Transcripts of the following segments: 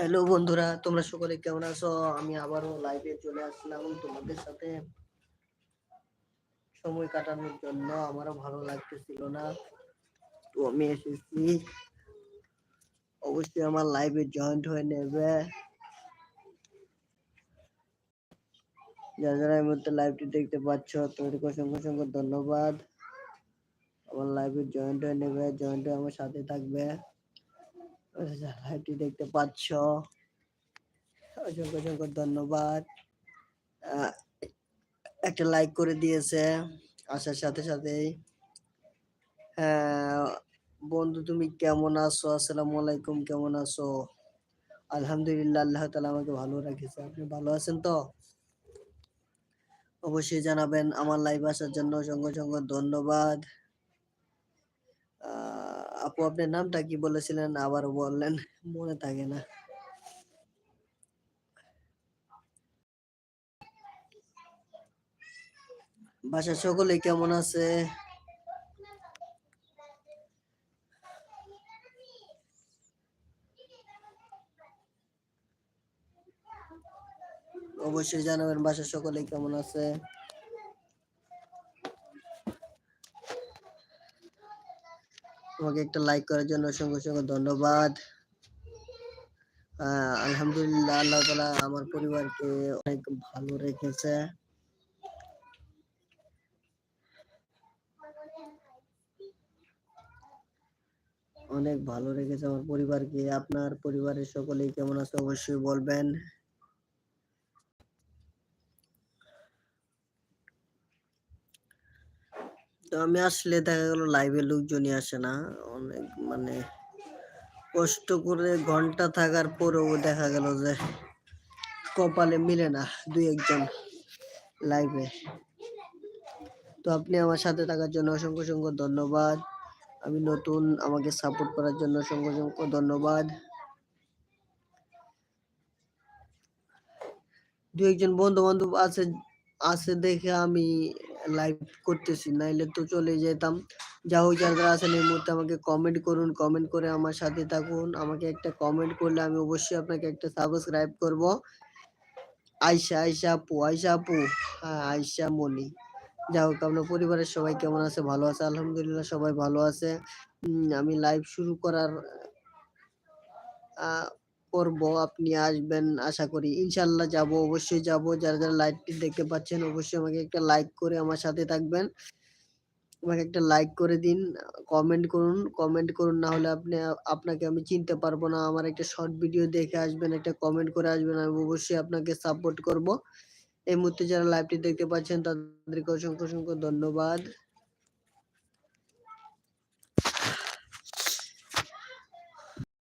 Hello বন্ধুরা, তোমরা সকলে কেমন আছো? আমি আবারও লাইভে চলে আসলাম তোমাদের সাথে। সময় কাটানোর জন্য আমারও ভালো লাগতেছিল না, তো আমি এসেছি। অবশ্যই আমার লাইভে জয়েন্ট হয়ে নেবে। যারা যারা এই মুহূর্তে লাইভটি দেখতে পাচ্ছ তাদেরকে অসংখ্য অসংখ্য ধন্যবাদ। আমার লাইভে জয়েন্ট হয়ে নেবে জয়েন্ট হয়ে আমার সাথে থাকবে। লাইভটি দেখতে পাচ্ছ। অসংখ্য অসংখ্য ধন্যবাদ। একটা লাইক করে দিয়েছে, আসার সাথে সাথেই। বন্ধু তুমি কেমন আছো? আসসালামু আলাইকুম, কেমন আছো? আলহামদুলিল্লাহ, আল্লাহ তালা আমাকে ভালো রাখেছে। আপনি ভালো আছেন তো? অবশ্যই জানাবেন। আমার লাইভ আসার জন্য অসংখ্য অসংখ্য ধন্যবাদ। আপু আপনার নামটা কি বলেছিলেন? আবার বললেন, মনে থাকে না। বাসার সকলে কেমন আছে? অবশ্যই জানাবেন বাসার সকলে কেমন আছে? তোমাকে একটা লাইক করার জন্য অসংখ্য অসংখ্য ধন্যবাদ। আলহামদুলিল্লাহ, আল্লাহ তালা আমার পরিবারকে অনেক ভালো রেখেছে। অনেক ভালো রেখেছে আমার পরিবারকে। আপনার পরিবারের সকলেই কেমন আছে অবশ্যই বলবেন। তো আমি আসলে দেখা গেল লাইভে লোকজনই আসে না। অনেক মানে কষ্ট করে ঘণ্টা থাকার পরেও দেখা গেল যে কপালে মিলে না দুই একজন লাইভে তো আপনি আমার সাথে থাকার জন্য অসংখ্য অসংখ্য ধন্যবাদ। আমি নতুন, আমাকে সাপোর্ট করার জন্য অসংখ্য অসংখ্য ধন্যবাদ। দু একজন বন্ধু বান্ধব আছে আছে দেখে আমি লাইভ করতেছি, নাইলে তো চলে যেতাম। যা হোক যারা আছেন এই মুহূর্তে আমাকে কমেন্ট করুন কমেন্ট করে আমার সাথে থাকুন। আমাকে একটা কমেন্ট করলে আমি অবশ্যই আপনাকে একটা সাবস্ক্রাইব করব। আয়শা আয়শা আপু আয়শা আপু হ্যাঁ আয়শা মনি। যা হোক, আপনার পরিবারের সবাই কেমন আছে? ভালো আছে? আলহামদুলিল্লাহ, সবাই ভালো আছে। আমি লাইভ শুরু করার করব, আপনি আসবেন আশা করি। ইনশাল্লাহ যাব, অবশ্যই যাব। যারা যারা লাইভটি দেখতে পাচ্ছেন, অবশ্যই আমাকে একটা লাইক করে আমার সাথে থাকবেন। আমাকে একটা লাইক করে দিন কমেন্ট করুন। কমেন্ট করুন না হলে আপনি, আপনাকে আমি চিনতে পারব না। আমার একটা শর্ট ভিডিও দেখে আসবেন, একটা কমেন্ট করে আসবেন, আমি অবশ্যই আপনাকে সাপোর্ট করব। এই মুহূর্তে যারা লাইভটি দেখতে পাচ্ছেন, তাদেরকে অসংখ্য অসংখ্য ধন্যবাদ।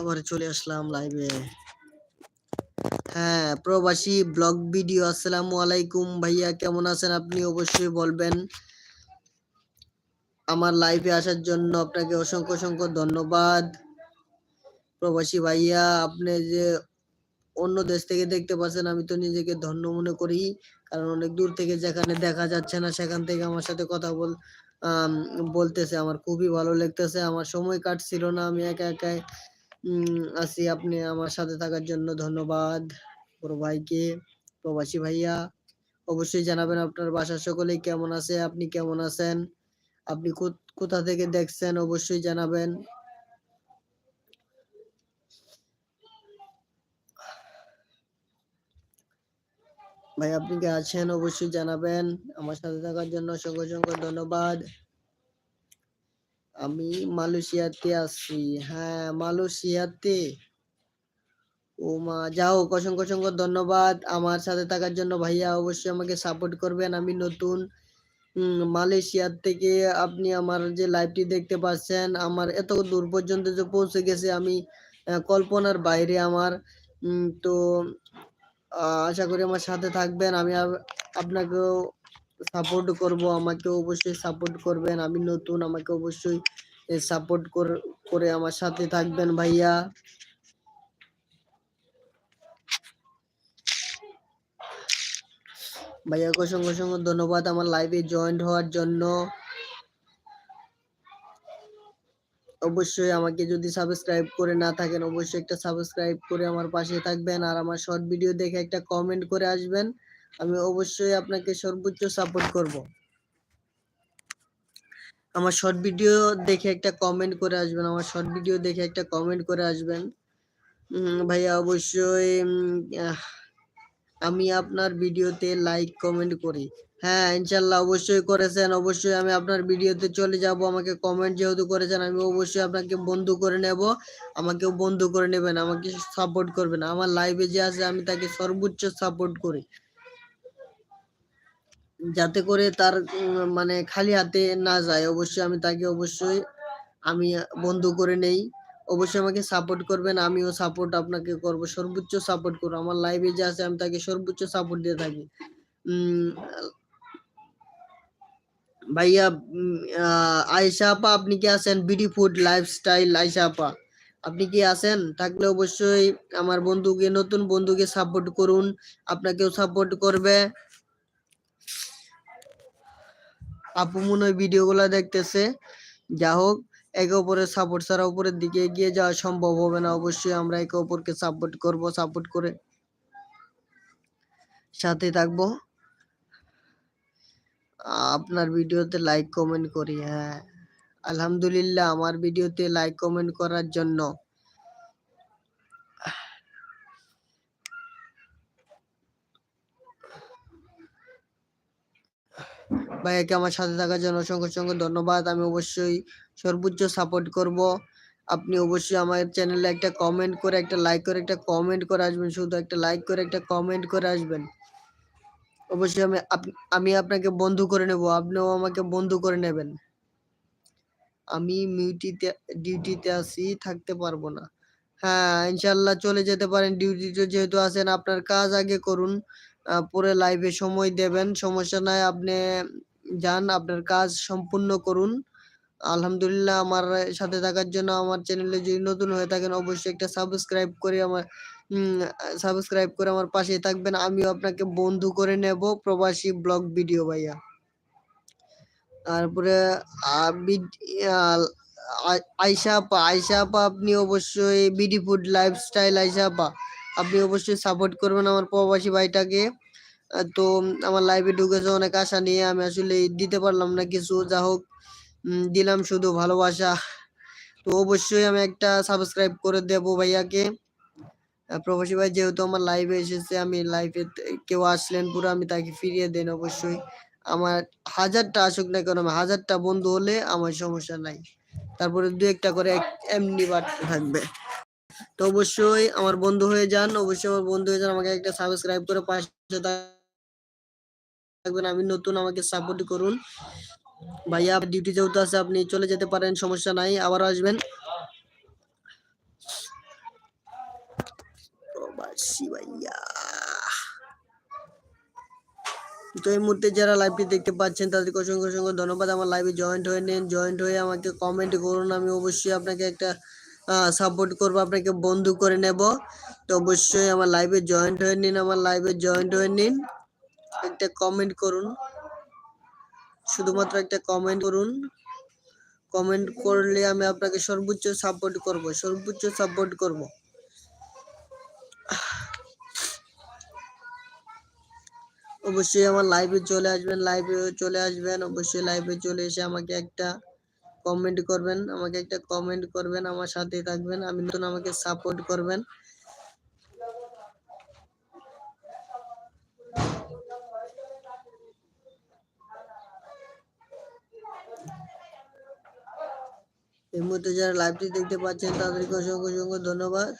আবার চলে আসলাম লাইভে হ্যাঁ প্রবাসী ব্লগ ভিডিও, আসসালামু আলাইকুম। ভাইয়া, কেমন আছেন আপনি? অবশ্যই বলবেন। আমার লাইভে আসার জন্য আপনাকে অসংখ্য অসংখ্য ধন্যবাদ। প্রবাসী ভাইয়া, আপনি যে অন্য দেশ থেকে দেখতে পাচ্ছেন, আমি তো নিজেকে ধন্য মনে করি। কারণ অনেক দূর থেকে যেখানে দেখা যাচ্ছে না, সেখান থেকে আমার সাথে কথা বল বলতেছে। আমার খুবই ভালো লাগতেছে। আমার সময় কাটছিল না, আমি একা একাই আছি আপনি আমার সাথে থাকার জন্য ধন্যবাদ বড় ভাইকে, প্রবাসী ভাইয়া। অবশ্যই জানাবেন আপনার বাসার সকলেই কেমন আছে, আপনি কেমন আছেন? আপনি কোথা থেকে দেখছেন অবশ্যই জানাবেন। ভাই, আপনি কি আছেন অবশ্যই জানাবেন। আমার সাথে থাকার জন্য অসংখ্য অসংখ্য ধন্যবাদ। আমি মালয়েশিয়াতে আছি। হ্যাঁ মালয়েশিয়াতে। ও মা যাও অসংখ্য অসংখ্য ধন্যবাদ। আমার সাথে থাকার জন্য ভাইয়া অবশ্যই আমাকে সাপোর্ট করবেন। আমি নতুন মালয়েশিয়ার থেকে আপনি আমার যে লাইভটি দেখতে পাচ্ছেন, আমার এত দূর পর্যন্ত যে পৌঁছে গেছে আমি কল্পনার বাইরে আমার। তো আশা করি আমার সাথে থাকবেন। আমি আপনাকেও সাপোর্ট করব, আমাকে অবশ্যই সাপোর্ট করবেন। আমি নতুন, আমাকে অবশ্যই সাপোর্ট করে আমার সাথে থাকবেন ভাইয়া। ভাইয়াকে অসংখ্য অসংখ্য ধন্যবাদ আমার লাইভে জয়েন্ট হওয়ার জন্য। অবশ্যই আমাকে যদি সাবস্ক্রাইব করে না থাকেন, অবশ্যই একটা সাবস্ক্রাইব করে আমার পাশে থাকবেন। আর আমার শর্ট ভিডিও দেখে একটা কমেন্ট করে আসবেন। আমি অবশ্যই আপনাকে সর্বোচ্চ সাপোর্ট করব। আমার শর্ট ভিডিও দেখে একটা কমেন্ট করে আসবেন, আমার শর্ট ভিডিও দেখে একটা কমেন্ট করে আসবেন। ভাইয়া অবশ্যই আমি আপনার ভিডিওতে লাইক কমেন্ট করি। হ্যাঁ ইনশাল্লাহ অবশ্যই করেছেন, অবশ্যই আমি আপনার ভিডিওতে চলে যাব, আমাকে কমেন্ট যেহেতু করেছেন, আমি অবশ্যই আপনাকে বন্ধু করে নেব, আমাকেও বন্ধু করে নেবেন, আমাকে সাপোর্ট করবেন। আমার লাইভে যে আছে, আমি তাকে সর্বোচ্চ সাপোর্ট করি। যাতে করে তার মানে খালি হাতে না যায়। অবশ্যই আমি তাকে অবশ্যই, আমি বন্ধু করে নেই। অবশ্যই আমাকে সাপোর্ট করবেন, আমিও সাপোর্ট আপনাকে করব। সর্বোচ্চ সাপোর্ট করব। আমার লাইভে যে আছে, আমি তাকে সর্বোচ্চ সাপোর্ট দিয়ে থাকি। ভাইয়া আয়সা আপা, আপনি কি আছেন? বিডি ফুড লাইফস্টাইল আয়সা আপা। আপনি কি আছেন? থাকলে অবশ্যই আমার বন্ধুকে, নতুন বন্ধুকে সাপোর্ট করুন। আপনাকেও সাপোর্ট করবে। আপু মনে হয় ভিডিওগুলো দেখতেছে। যা হোক, একে অপরের সাপোর্ট ছাড়া উপরের দিকে এগিয়ে যাওয়া সম্ভব হবে না। অবশ্যই আমরা একে অপরকে সাপোর্ট করব সাপোর্ট করে সাথে থাকব। আপনার ভিডিওতে লাইক কমেন্ট করি হ্যাঁ। আলহামদুলিল্লাহ, আমার ভিডিওতে লাইক কমেন্ট করার জন্য। ভাইয়াকে আমার সাথে থাকার জন্য অসংখ্য অসংখ্য ধন্যবাদ। আমি অবশ্যই সর্বোচ্চ সাপোর্ট করব। আপনি অবশ্যই আমার চ্যানেলে একটা কমেন্ট করে, একটা লাইক করে, একটা কমেন্ট করে আসবেন। শুধু একটা লাইক করে, একটা কমেন্ট করে আসবেন। অবশ্যই আমি আমি আপনাকে বন্ধু করে নেব। আপনিও আমাকে বন্ধু করে নেবেন। আমি মিউটিতে, ডিউটিতে আছি, থাকতে পারব না। হ্যাঁ ইনশাল্লাহ চলে যেতে পারেন। ডিউটিতে যেহেতু আছেন, আপনার কাজ আগে করুন। পরে লাইভে সময় দেবেন। সমস্যা নাই, আপনি যান, আপনার কাজ সম্পূর্ণ করুন। আলহামদুলিল্লাহ, আমার সাথে থাকার জন্য আমার চ্যানেলে যদি নতুন হয়ে থাকেন, অবশ্যই একটা সাবস্ক্রাইব করে আমার সাবস্ক্রাইব করে আমার পাশে থাকবেন। আমিও আপনাকে বন্ধু করে নেব প্রবাসী ব্লগ ভিডিও ভাইয়া। তারপরে আয়সা আপা আপনি অবশ্যই বিডি ফুড লাইফস্টাইল আয়সা আপা, আপনি অবশ্যই সাপোর্ট করবেন আমার প্রবাসী ভাইটাকে। তো আমার লাইভে ঢুকেছে অনেক আশা নিয়ে আমি আসলে দিতে পারলাম না কিছু। যা হোক দিলাম শুধু ভালোবাসা। তো অবশ্যই আমি একটা সাবস্ক্রাইব করে দেব ভাইয়াকে। প্রবাসী ভাই যেহেতু আমার লাইভে এসেছে, আমি লাইভে কেউ আসলেন পুরো আমি তাকে ফিরিয়ে দেন অবশ্যই। আমার হাজারটা আসুক না কেন হাজারটা বন্ধু হলে আমার সমস্যা নাই। তারপরে দু একটা করে এমনি বাড়তে থাকবে। তো অবশ্যই আমার বন্ধু হয়ে যান, অবশ্যই আমার বন্ধু হয়ে যান, আমাকে একটা সাবস্ক্রাইব করে পাশে থাকবেন, আমি নতুন আমাকে সাপোর্ট করুন। ভাইয়া ডিউটি যেহেতু আছে, আপনি চলে যেতে পারেন, সমস্যা নাই, আবার আসবেন। ভাইয়া। তো এই মুহূর্তে যারা লাইভটি দেখতে পাচ্ছেন, তাদেরকে অসংখ্য অসংখ্য ধন্যবাদ। আমার লাইভে জয়েন্ট হয়ে নেন জয়েন্ট হয়ে আমাকে কমেন্ট করুন, আমি অবশ্যই আপনাকে একটা সাপোর্ট করব, আপনাকে বন্ধু করে নেব। তো অবশ্যই আমার লাইভে জয়েন্ট হয়ে নিন, আমার লাইভে জয়েন্ট হয়ে নিন। একটা কমেন্ট করুন। শুধুমাত্র একটা কমেন্ট করুন। কমেন্ট করলে আমি আপনাকে সর্বোচ্চ সাপোর্ট করব, সর্বোচ্চ সাপোর্ট করব। অবশ্যই আমার লাইভে চলে আসবেন লাইভে চলে আসবেন, অবশ্যই লাইভে চলে এসে আমাকে একটা কমেন্ট করবেন, আমাকে একটা কমেন্ট করবেন, আমার সাথে থাকবেন, আমি নতুন আমাকে সাপোর্ট করবেন। এই মুহূর্তে যারা লাইভটি দেখতে পাচ্ছেন, তাদেরকে অসংখ্য অসংখ্য ধন্যবাদ।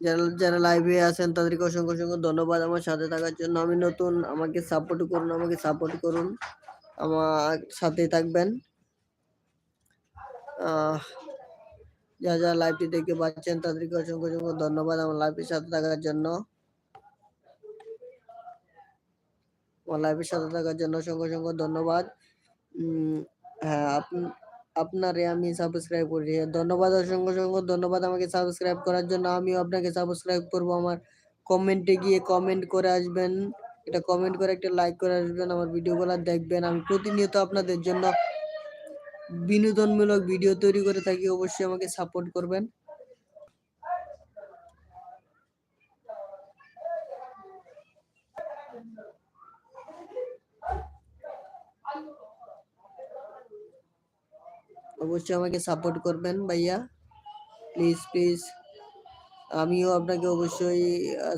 যারা যারা লাইভে আছেন, তাদেরকে অসংখ্য অসংখ্য ধন্যবাদ আমার সাথে থাকার জন্য। আমি নতুন, আমাকে সাপোর্ট করুন, আমাকে সাপোর্ট করুন, আমার সাথে থাকবেন। যা যা লাইভটি দেখতে পাচ্ছেন, তাদেরকে অসংখ্য অসংখ্য ধন্যবাদ আমার লাইভের সাথে থাকার জন্য আমার লাইভের সাথে থাকার জন্য অসংখ্য অসংখ্য ধন্যবাদ। হ্যাঁ আপনি আপনারে আমি সাবস্ক্রাইব করি। ধন্যবাদ, অসংখ্য অসংখ্য ধন্যবাদ আমাকে সাবস্ক্রাইব করার জন্য। আমিও আপনাকে সাবস্ক্রাইব করব। আমার কমেন্টে গিয়ে কমেন্ট করে আসবেন। এটা কমেন্ট করে একটা লাইক করে আসবেন। আমার ভিডিওগুলো দেখবেন। আমি প্রতিনিয়ত আপনাদের জন্য বিনোদনমূলক ভিডিও তৈরি করে থাকি। অবশ্যই আমাকে সাপোর্ট করবেন। অবশ্যই আমাকে সাপোর্ট করবেন ভাইয়া। প্লিজ প্লিজ আমিও আপনাকে অবশ্যই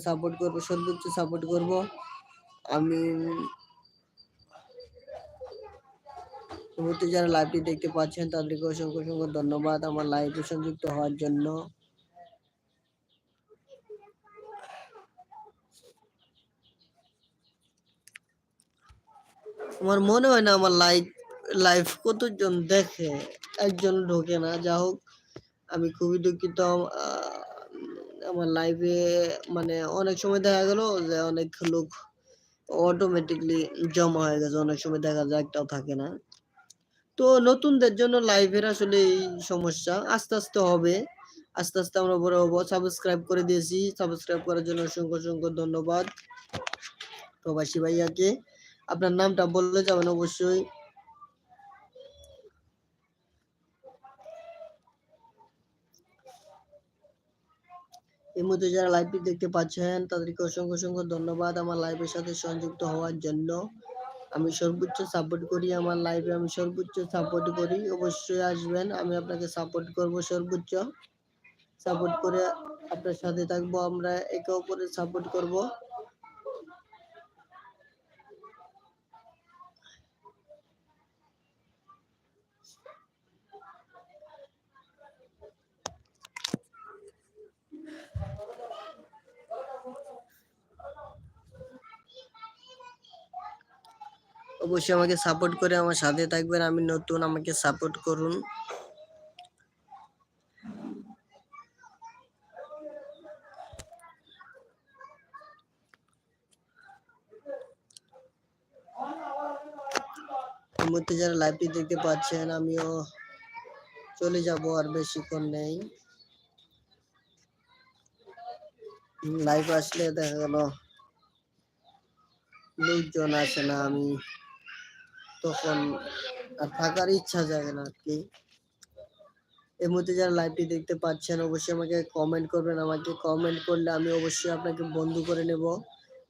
সাপোর্ট করব, সর্বোচ্চ সাপোর্ট করব। আমি মুহূর্তে যারা লাইভটি দেখতে পাচ্ছেন, তাদেরকে অসংখ্য অসংখ্য ধন্যবাদ আমার লাইভে সংযুক্ত হওয়ার জন্য। আমার মনে হয় না আমার লাইভ লাইভ কতজন দেখে। একজন ঢোকে না। যা হোক, আমি খুবই দুঃখিত। আমার লাইভে মানে অনেক সময় দেখা গেল যে অনেক লোক অটোমেটিকলি জমা হয়ে গেছে। অনেক সময় দেখা যায় একটাও থাকে না। তো নতুনদের জন্য লাইভের আসলে এই সমস্যা। আস্তে আস্তে হবে। আস্তে আস্তে আমরা বড় হব। সাবস্ক্রাইব করে দিয়েছি। সাবস্ক্রাইব করার জন্য অসংখ্য অসংখ্য ধন্যবাদ। প্রবাসী ভাইয়াকে। আপনার নামটা বললে যাবেন অবশ্যই। এই মুহূর্তে যারা লাইভটি দেখতে পাচ্ছেন, তাদেরকে অসংখ্য অসংখ্য ধন্যবাদ আমার লাইভের সাথে সংযুক্ত হওয়ার জন্য। আমি সর্বোচ্চ সাপোর্ট করি আমার লাইভে আমি সর্বোচ্চ সাপোর্ট করি। অবশ্যই আসবেন, আমি আপনাকে সাপোর্ট করব সর্বোচ্চ। সাপোর্ট করে আপনার সাথে থাকব, আমরা একে অপরের সাপোর্ট করব। অবশ্যই আমাকে সাপোর্ট করে আমার সাথে থাকবেন, আমি নতুন, আমাকে সাপোর্ট করুন। মুহূর্তে যারা লাইভটি দেখতে পাচ্ছেন, আমিও চলে যাব আর বেশিক্ষণ নেই। লাইভ আসলে দেখা গেল, লোকজন আসে না, আমি তখন আর থাকার ইচ্ছা জাগে না আর কি। এই মুহূর্তে যারা লাইভটি দেখতে পাচ্ছেন, অবশ্যই আমাকে কমেন্ট করবেন। আমাকে কমেন্ট করলে আমি অবশ্যই আপনাকে বন্ধু করে নেব।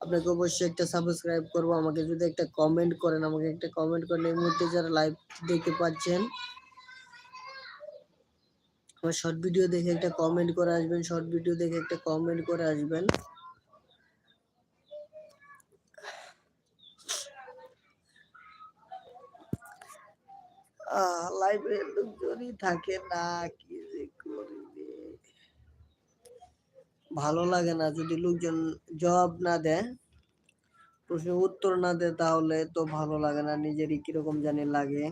আপনাকে অবশ্যই একটা সাবস্ক্রাইব করব। আমাকে যদি একটা কমেন্ট করেন, আমাকে একটা কমেন্ট করেন। এই মুহূর্তে যারা লাইভ দেখতে পাচ্ছেন, আমার শর্ট ভিডিও দেখে একটা কমেন্ট করে আসবেন। শর্ট ভিডিও দেখে একটা কমেন্ট করে আসবেন। লাইভে লোকজনই থাকে না, কি করবে? ভালো লাগে না, যদি লোকজন জবাব না দেয়, প্রশ্নের উত্তর না দেয়, তাহলে তো ভালো লাগে না, নিজেরই কীরকম জানি লাগে।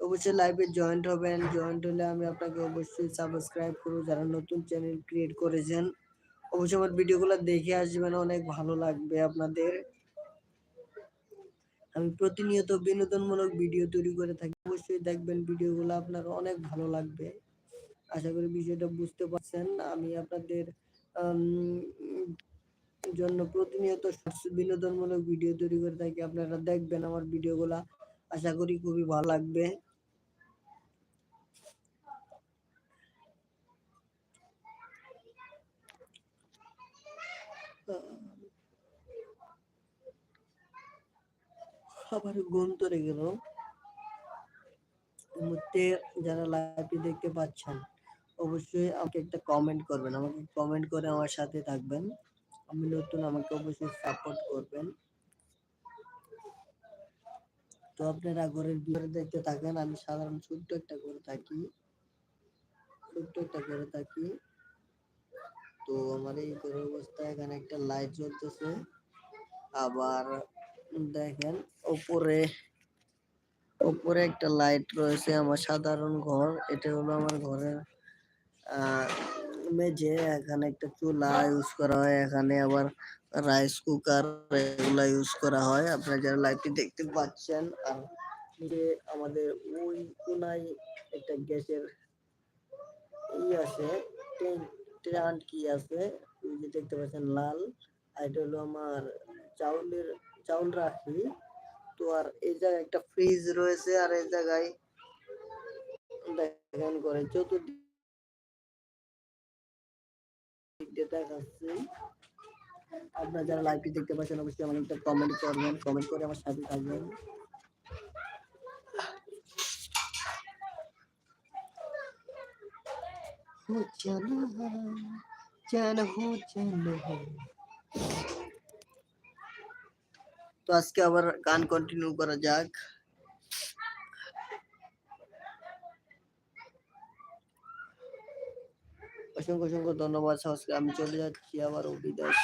অবশ্যই লাইভে জয়েন্ট হবেন জয়েন্ট হলে আমি আপনাকে অবশ্যই সাবস্ক্রাইব করব, যারা নতুন চ্যানেল ক্রিয়েট করেছেন। অবশ্যই আমার ভিডিওগুলো দেখে আসবেন, অনেক ভালো লাগবে আপনাদের। আমি প্রতিনিয়ত বিনোদনমূলক ভিডিও তৈরি করে থাকি। অবশ্যই দেখবেন ভিডিওগুলো আপনার অনেক ভালো লাগবে। আশা করি বিষয়টা বুঝতে পারছেন। আমি আপনাদের জন্য প্রতিনিয়ত বিনোদনমূলক ভিডিও তৈরি করে থাকি। আপনারা দেখবেন আমার ভিডিওগুলা। আশা করি খুবই ভালো লাগবে। আবার ঘুম ধরে গেল। মুহূর্তে যারা লাইভটি দেখতে পাচ্ছেন, অবশ্যই আমাকে একটা কমেন্ট করবেন। আমাকে কমেন্ট করে আমার সাথে থাকবেন। আমি নতুন, আমাকে অবশ্যই সাপোর্ট করবেন। তো আপনারা ঘরের ভিতরে দেখতে থাকেন, আমি সাধারণ ছোট্ট একটা করে থাকি। ছোট্ট একটা করে থাকি। তো আমার এই ঘরের অবস্থা, এখানে একটা লাইট জ্বলতেছে। আবার দেখেন উপরে উপরে একটা লাইট রয়েছে আমার সাধারণ ঘর। এটা হলো আমার ঘরের মেঝে এখানে একটা চুলা ইউজ করা হয়, এখানে আবার রাইস কুকার এগুলা ইউজ করা হয়। আপনারা যারা লাইটটি দেখতে পাচ্ছেন, আর আমাদের ওই কোনায় একটা গ্যাসের ই আছে ট্যাঙ্ক কি আছে, ওই যে দেখতে পাচ্ছেন লাল। আর এটা হলো আমার চাউলের চাউল রাখি তো আর এই জায়গায় একটা ফ্রিজ রয়েছে আর এই জায়গায় দেখেন করে চতুর্দিক দিয়ে দেখাচ্ছি আপনারা যারা লাইভটি দেখতে পাচ্ছেন অবশ্যই আমার একটা কমেন্ট করবেন কমেন্ট করে আমার সাথে থাকবেন हो जाना जाना তো আজকে আবার গান কন্টিনিউ করা যাক অসংখ্য অসংখ্য ধন্যবাদ সাহসকে আমি চলে যাচ্ছি আবার বিদায়